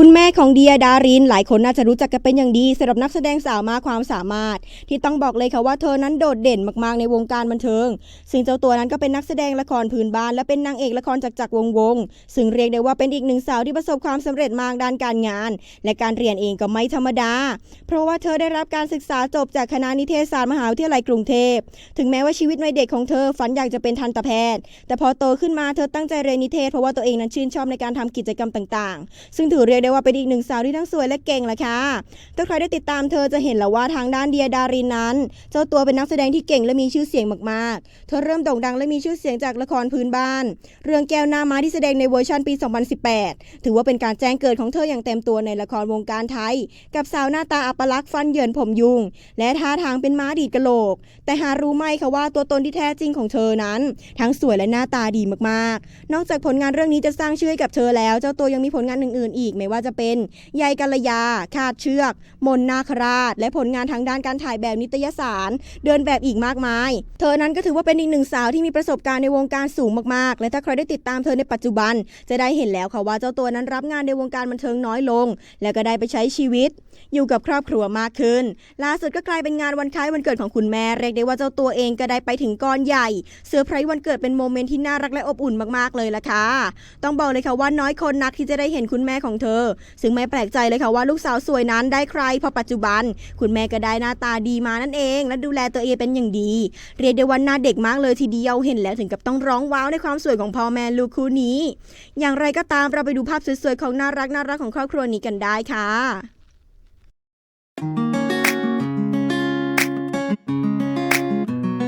คุณแม่ของเดียดาริน หลายคนน่าจะรู้จักกันเป็นอย่างดีสำหรับนักแสดงสาวมากความสามารถ ที่ต้องบอกเลยค่ะว่าเธอนั้นโดดเด่นมากๆในวงการบันเทิง ซึ่งเจ้าตัวนั้นก็เป็นนักแสดงละครพื้นบ้าน และเป็นนางเอกละครจากจักรวงวง ซึ่งเรียกได้ว่าเป็นอีกหนึ่งสาวที่ประสบความสำเร็จมากด้านการงาน และการเรียนเองก็ไม่ธรรมดา เพราะว่าเธอได้รับการศึกษาจบจากคณะนิเทศศาสตร์มหาวิทยาลัยกรุงเทพ ถึงแม้ว่าชีวิตวัยเด็กของเธอฝันอยากจะเป็นทันตแพทย์ แต่พอโตขึ้นมาเธอตั้งใจเรียนนิเทศเพราะว่าตัวเองนั้นชื่นชอบในการทำกิจกรรมต่าง ๆ ซึ่งถือเรียกได้ว่าเป็นอีกหนึ่งสาวที่ทั้งสวยและเก่งแหละค่ะถ้าใครได้ติดตามเธอจะเห็นแล้วว่าทางด้านเดียดารินนั้น เจ้าตัวเป็นนักแสดงที่เก่งและมีชื่อเสียงมากๆ เธอเริ่มโด่งดังและมีชื่อเสียงจากละครพื้นบ้าน เรื่องแก้วหน้าม้าที่แสดงในเวอร์ชันปี 2018 ถือว่าเป็นการแจ้งเกิดของเธออย่างเต็มตัวในละครวงการไทย กับสาวหน้าตาอัปลักษณ์ฟันเหยินผมยุง และท่าทางเป็นม้าดีดกระโหลก แต่หารู้ไหมคะว่าตัวตนที่แท้จริงของเธอนั้น ทั้งสวยและหน้าตาดีมากๆ นอกจากผลงานเรื่องนี้จะสร้างชื่อให้กับเธอแล้ว เจ้าตัวยังมีผลงานอื่นๆ อีกไม่ว่าจะเป็นยายกัลยา คาดเชือก มนนาคราช และผลงานทางด้านการถ่ายแบบนิตยสาร เดินแบบอีกมากมาย เธอนั้นก็ถือว่าเป็นอีกหนึ่งสาวที่มีประสบการณ์ในวงการสูงมากๆ และถ้าใครได้ติดตามเธอในปัจจุบัน จะได้เห็นแล้วค่ะว่าเจ้าตัวนั้นรับงานในวงการบันเทิงน้อยลง และก็ได้ไปใช้ชีวิต อยู่กับครอบครัวมากขึ้น ล่าสุดก็กลายเป็นงานวันคล้ายวันเกิดของคุณแม่เรียกได้ว่าเจ้าตัวเองก็ได้ไปถึงก้อนใหญ่เซอร์ไพรส์วันเกิดเป็นโมเมนต์ที่น่ารักและอบอุ่นมากๆเลยล่ะค่ะต้องบอกเลยค่ะว่าน้อยคนนักที่จะได้เห็นคุณแม่ของเธอซึ่งไม่แปลกใจเลยค่ะว่าลูกสาวสวยนั้นได้ใครพอปัจจุบัน คุณแม่ก็ได้หน้าตาดีมานั่นเอง และดูแลตัวเองเป็นอย่างดี เรียกได้ว่าหน้าเด็กมากเลยทีเดียวเห็นแล้วถึงกับต้องร้องว้าวในความสวยของพ่อแม่ลูกคู่นี้ อย่างไรก็ตามเราไปดูภาพสวยๆของน่ารักน่ารักของครอบครัวนี้กันได้ค่ะ